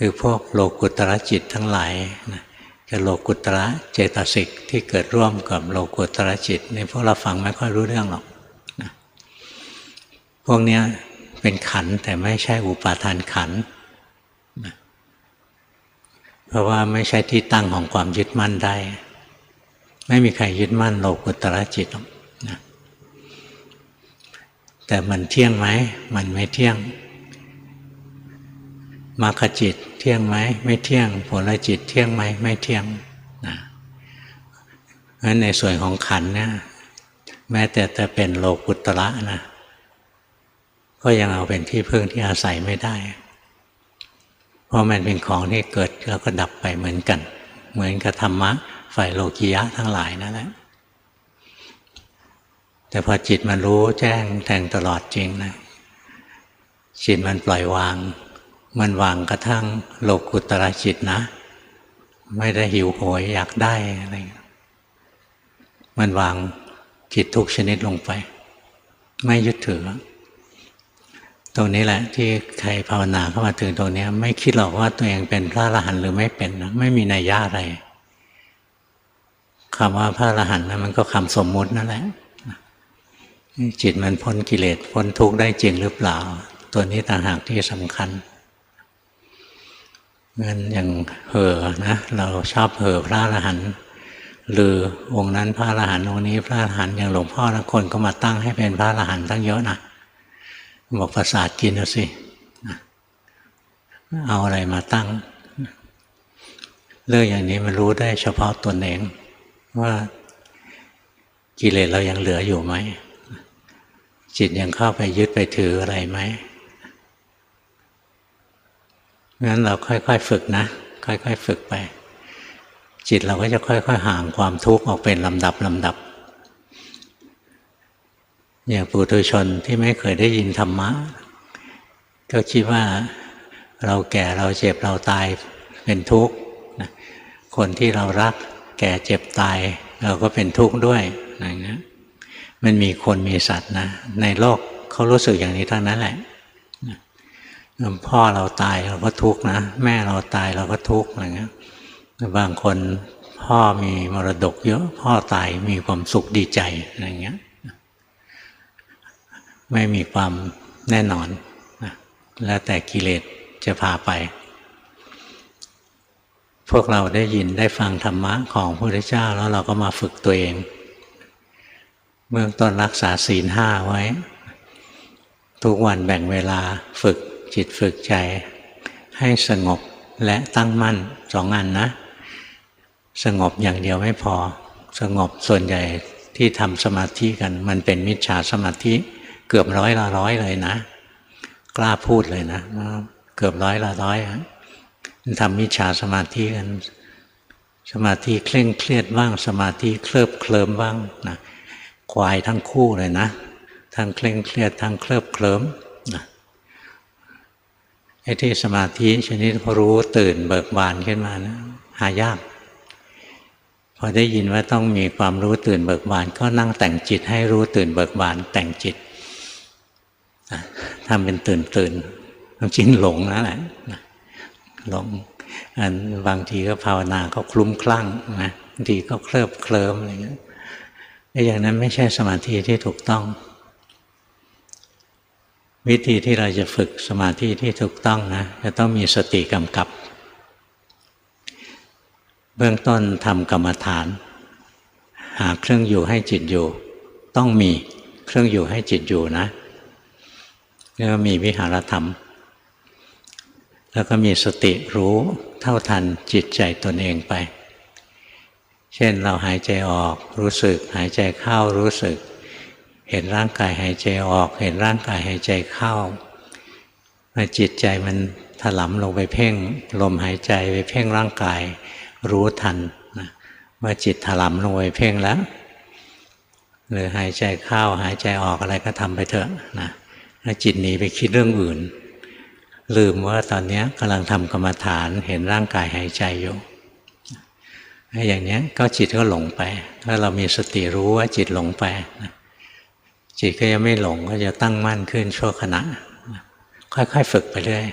คือพวกโลกุตระจิตทั้งหลายนะกับโลกุตระเจตสิกที่เกิดร่วมกับโลกุตระจิตนี่พวกเราฟังไม่ค่อยรู้เรื่องหรอกนะพวกนี้เป็นขันแต่ไม่ใช่อุปาทานขันนะเพราะว่าไม่ใช่ที่ตั้งของความยึดมั่นได้ ไม่มีใครยึดมั่นโลกุตระจิตหรอกนะแต่มันเที่ยงไหมมันไม่เที่ยง มรรคจิตเที่ยงไหมไม่เที่ยง ผลจิตเที่ยงไหมไม่เที่ยงนะเพราะฉะนั้นในส่วนของขันเนี่ยแม้แต่จะเป็นโลกุตระนะก็ยังเอาเป็นที่พึ่งที่อาศัยไม่ได้ เพราะมันเป็นของที่เกิดแล้วก็ดับไปเหมือนกัน เหมือนกับธรรมะฝ่ายโลกิยะทั้งหลายนั่นแหละแต่พอจิตมันรู้แจ้งแทงตลอดจริงนะจิตมันปล่อยวาง มันวางกระทั่งโลกุตระจิตนะ ไม่ได้หิวโหยอยากได้อะไร มันวางจิตทุกชนิดลงไป ไม่ยึดถือ ตรงนี้แหละ ที่ใครภาวนาเข้ามาถึงตรงนี้ ไม่คิดหรอกว่าตัวเองเป็นพระอรหันต์หรือไม่เป็นนะไม่มีนัยยะอะไรคำว่าพระอรหันต์นะมันก็คำสมมุตินั่นแหละจิตมันพ้นกิเลสพ้นทุกข์ได้จริงหรือเปล่า ตัวนี้ต่างหากที่สำคัญ งินอย่างเห่อนะเราชอบเห่อพระอรหันต์หรือองค์นั้นพระอรหันต์องค์นี้พระอรหันต์อย่างหลวงพ่อนะคนก็มาตั้งให้เป็นพระอรหันต์ตั้งเยอะนะบอกประสาทกินเอาสิเอาอะไรมาตั้ง เรื่องอย่างนี้มันรู้ได้เฉพาะตนเอง ว่ากิเลสเรายังเหลืออยู่ไหมจิตยังเข้าไปยึดไปถืออะไรไหม งั้นเราค่อยๆฝึกนะ ค่อยๆฝึกไป จิตเราก็จะค่อยๆห่างความทุกข์ออกเป็นลำดับลำดับ อย่างปุถุชนที่ไม่เคยได้ยินธรรมะ ก็คิดว่าเราแก่เราเจ็บเราตายเป็นทุกข์คนที่เรารักแก่เจ็บตาย เราก็เป็นทุกข์ด้วยอย่างนี้มันมีคนมีสัตว์นะ ในโลกเขารู้สึกอย่างนี้ทั้งนั้นแหละ พ่อเราตายเราก็ทุกข์นะ แม่เราตายเราก็ทุกข์อะไรเงี้ยบางคนพ่อมีมรดกเยอะ พ่อตายมีความสุขดีใจอะไรเงี้ยไม่มีความแน่นอนนะแล้วแต่กิเลสจะพาไป พวกเราได้ยินได้ฟังธรรมะของพระพุทธเจ้าแล้วเราก็มาฝึกตัวเอง เบื้องต้นรักษาศีลห้าไว้ ทุกวันแบ่งเวลาฝึก จิตฝึกใจ ให้สงบและตั้งมั่นสองอันนะ สงบอย่างเดียวไม่พอ สงบส่วนใหญ่ที่ทำสมาธิกัน มันเป็นมิจฉาสมาธิเกือบร้อยละร้อยเลยนะ กล้าพูดเลยนะเกือบร้อยละร้อยมันทำมิจฉาสมาธิกัน สมาธิเคร่งเครียดบ้าง สมาธิเคลิบเคลิมบ้างนะควายทั้งคู่เลยนะ ทั้งเคร่งเครียดทั้งเคลิบเคลิม ไอ้ที่สมาธิชนิดรู้ตื่นเบิกบานขึ้นมานะหายาก พอได้ยินว่าต้องมีความรู้ตื่นเบิกบาน ก็นั่งแต่งจิตให้รู้ตื่นเบิกบาน แต่งจิตทำเป็นตื่นตื่นจริงหลงนั่นแหละหลงอันบางทีก็ภาวนาก็คลุ้มคลั่งนะบางทีก็เคลิบเคลิ้มอะไรเงี้ยอย่างนั้นไม่ใช่สมาธิที่ถูกต้อง วิธีที่เราจะฝึกสมาธิที่ถูกต้องนะจะต้องมีสติกำกับ เบื้องต้นทำกรรมฐาน หาเครื่องอยู่ให้จิตอยู่ ต้องมีเครื่องอยู่ให้จิตอยู่นะเรียกว่ามีวิหารธรรม แล้วก็มีสติรู้เท่าทันจิตใจตนเองไป เช่นเราหายใจออกรู้สึก หายใจเข้ารู้สึก เห็นร่างกายหายใจออก เห็นร่างกายหายใจเข้าเมื่อจิตใจมันถลำลงไปเพ่งลมหายใจไปเพ่งร่างกายรู้ทันนะว่าจิตถลำลงไปเพ่งแล้วหรือหายใจเข้าหายใจออกอะไรก็ทำไปเถอะนะถ้าจิตหนีไปคิดเรื่องอื่น ลืมว่าตอนนี้กำลังทำกรรมฐานเห็นร่างกายหายใจอยู่อย่างนี้ก็จิตก็หลงไป ถ้าเรามีสติรู้ว่าจิตหลงไป จิตก็ยังไม่หลงก็จะตั้งมั่นขึ้นชั่วขณะ ค่อยๆฝึกไปเรื่อย